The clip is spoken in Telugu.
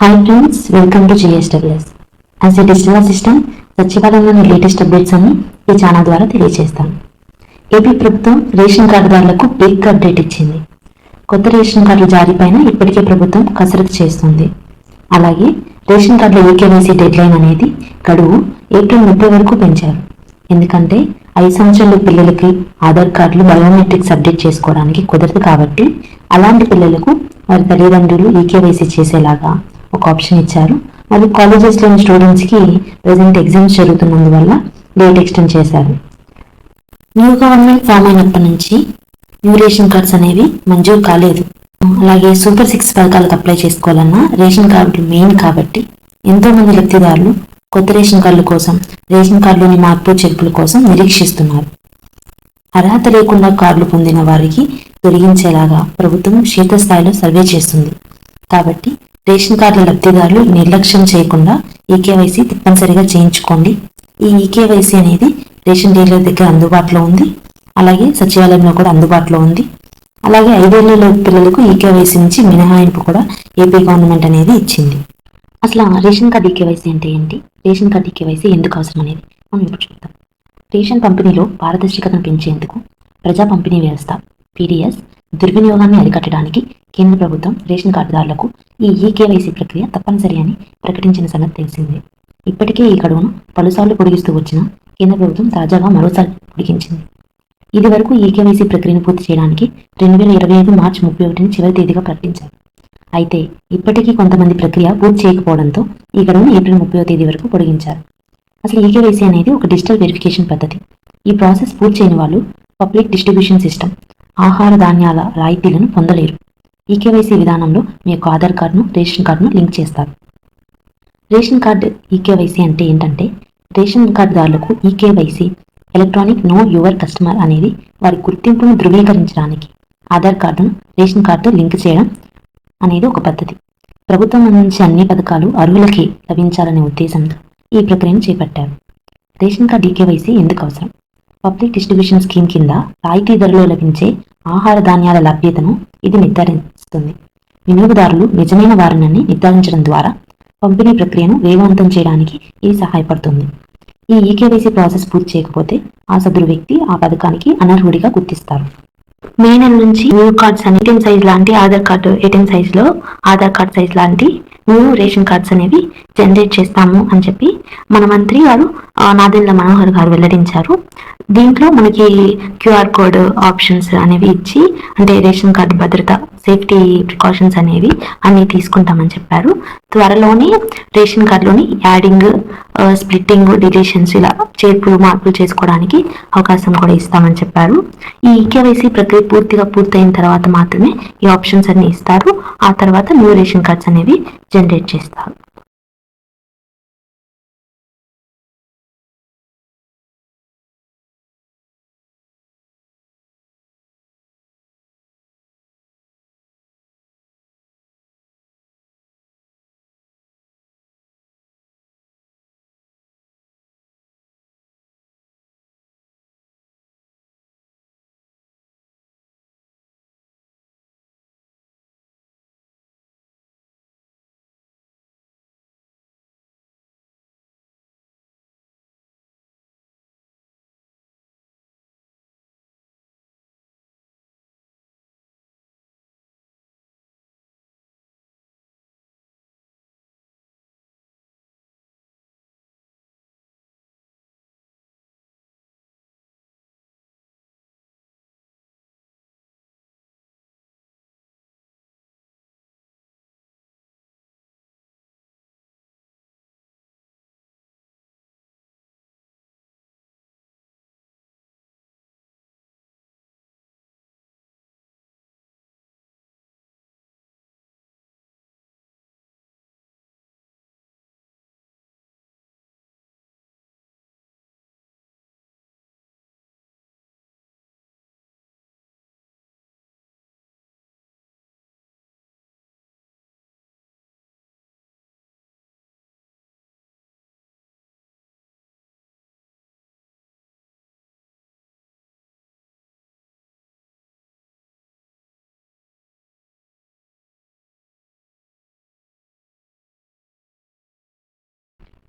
Hi friends welcome to GSWS as a digital assistant సచివాలయంలోని latest updates అన్ని ఈ ఛానల్ ద్వారా తెలియజేస్తాను ఏపీ ప్రభుత్వం రేషన్ కార్డుదారులకు బిగ్ అప్డేట్ ఇచ్చింది. కొత్త రేషన్ కార్డుల జారీపైన ఇప్పటికే ప్రభుత్వం కసరత్తు చేస్తుంది. అలాగే రేషన్ కార్డుల ఈకేవైసీ డెడ్ లైన్ అనేది గడువు ఏప్రిల్ ముప్పై వరకు పెంచారు. ఎందుకంటే ఐదు సంవత్సరాల పిల్లలకి ఆధార్ కార్డులు బయోమెట్రిక్స్ అప్డేట్ చేసుకోవడానికి కుదరదు కాబట్టి అలాంటి పిల్లలకు వారి తల్లిదండ్రులు ఈకేవైసీ చేసేలాగా ఒక ఆప్షన్ ఇచ్చారు. అది కాలేజెస్లోని స్టూడెంట్స్కి ప్రజెంట్ ఎగ్జామ్స్ జరుగుతున్నందువల్ల డేట్ ఎక్స్టెండ్ చేశారు. న్యూ గవర్నమెంట్ ఫామ్ అయినప్పటి నుంచి న్యూ రేషన్ కార్డ్స్ అనేవి మంజూరు కాలేదు. అలాగే సూపర్ సిక్స్ పథకాలకు అప్లై చేసుకోవాలన్నా రేషన్ కార్డులు మెయిన్ కాబట్టి ఎంతో మంది లబ్ధిదారులు కొత్త రేషన్ కార్డుల కోసం రేషన్ కార్డులోని మార్పు చెప్పుల కోసం నిరీక్షిస్తున్నారు. అర్హత లేకుండా కార్డులు పొందిన వారికి తొలగించేలాగా ప్రభుత్వం క్షేత్రస్థాయిలో సర్వే చేస్తుంది. కాబట్టి రేషన్ కార్డుల లబ్ధిదారులు నిర్లక్ష్యం చేయకుండా ఈకేవైసీ తప్పనిసరిగా చేయించుకోండి. ఈ ఈకేవైసీ అనేది రేషన్ డీలర్ దగ్గర అందుబాటులో ఉంది. అలాగే సచివాలయంలో కూడా అందుబాటులో ఉంది. అలాగే ఐదేళ్ళలో పిల్లలకు ఈకేవైసీ నుంచి మినహాయింపు కూడా ఏపీ గవర్నమెంట్ అనేది ఇచ్చింది. అసలు రేషన్ కార్డు ఈకేవైసీ అంటే ఏంటి? రేషన్ కార్డు ఈకేవైసీ ఎందుకు అవసరం అనేది మనం ఇప్పుడు చూద్దాం. రేషన్ పంపిణీలో పారదర్శకతను పెంచేందుకు ప్రజా పంపిణీ వ్యవస్థ పీడీఎస్ దుర్వినియోగాన్ని అరికట్టడానికి కేంద్ర ప్రభుత్వం రేషన్ కార్డుదారులకు ఈ ఈకేవైసీ ప్రక్రియ తప్పనిసరి అని ప్రకటించిన సంగతి తెలిసిందే. ఇప్పటికే ఈ గడువును పలుసార్లు పొడిగిస్తూ వచ్చిన కేంద్ర ప్రభుత్వం తాజాగా మరోసారి పొడిగించింది. ఇది వరకు ఈకేవైసీ ప్రక్రియను పూర్తి చేయడానికి రెండు వేల ఇరవై ఐదు మార్చి ముప్పై ఒకటిని చివరి తేదీగా ప్రకటించారు. అయితే ఇప్పటికీ కొంతమంది ప్రక్రియ పూర్తి చేయకపోవడంతో ఈ గడువును ఏప్రిల్ ముప్పై తేదీ వరకు పొడిగించారు. అసలు ఈకేవైసీ అనేది ఒక డిజిటల్ వెరిఫికేషన్ పద్ధతి. ఈ ప్రాసెస్ పూర్తి చేయని వాళ్ళు పబ్లిక్ డిస్ట్రిబ్యూషన్ సిస్టమ్ ఆహార ధాన్యాల రాయితీలను పొందలేరు. ఈ కేవైసీ విధానంలో మీ యొక్క ఆధార్ కార్డును రేషన్ కార్డును లింక్ చేస్తారు. రేషన్ కార్డు ఈకేవైసీ అంటే ఏంటంటే ration కార్డుదారులకు e KYC electronic know your customer అనేది వారి గుర్తింపును ధృవీకరించడానికి ఆధార్ కార్డును రేషన్ కార్డుతో లింక్ చేయడం అనేది ఒక పద్ధతి. ప్రభుత్వం అందించే అన్ని పథకాలు అర్హులకి లభించాలనే ఉద్దేశంతో ఈ ప్రక్రియను చేపట్టారు. రేషన్ కార్డు ఈకేవైసీ ఎందుకు అవసరం? పబ్లిక్ డిస్ట్రిబ్యూషన్ స్కీమ్ కింద రాయితీ ధరలో లభించే ఆహార ధాన్యాల లభ్యతను ఇది నిర్ధారిస్తుంది. వినియోగదారులు నిజమైన వారిని నిర్ధారించడం ద్వారా పంపిణీ ప్రక్రియను వేగవంతం చేయడానికి ఇది సహాయపడుతుంది. ఈ ఈకేవైసీ ప్రాసెస్ పూర్తి చేయకపోతే ఆ సదరు వ్యక్తి ఆ పథకానికి అనర్హుడిగా గుర్తిస్తారు. మే నెల నుంచి న్యూ కార్డ్స్ అని ఏటీఎం సైజ్ లాంటి ఆధార్ కార్డు ఏటీఎం సైజ్లో ఆధార్ కార్డ్ సైజ్ లాంటి న్యూ రేషన్ కార్డ్స్ అనేవి జనరేట్ చేస్తాము అని చెప్పి మన మంత్రి గారు ఆ, నాదెండ్ల మనోహర్ గారు వెల్లడించారు. దీంట్లో మనకి క్యూఆర్ కోడ్ ఆప్షన్స్ అనేవి ఇచ్చి అంటే రేషన్ కార్డు భద్రత సేఫ్టీ ప్రికాషన్స్ అనేవి అన్ని తీసుకుంటామని చెప్పారు. త్వరలోనే రేషన్ కార్డులోని యాడింగ్ స్ప్లిట్టింగ్ డిలీషన్స్ ఇలా చేర్పులు మార్పులు చేసుకోవడానికి అవకాశం కూడా ఇస్తామని చెప్పారు. ఈ ఈకేవైసీ ప్రక్రియ పూర్తిగా పూర్తయిన తర్వాత మాత్రమే ఈ ఆప్షన్స్ అన్ని ఇస్తారు. ఆ తర్వాత న్యూ రేషన్ కార్డ్స్ అనేవి జనరేట్ చేస్తారు.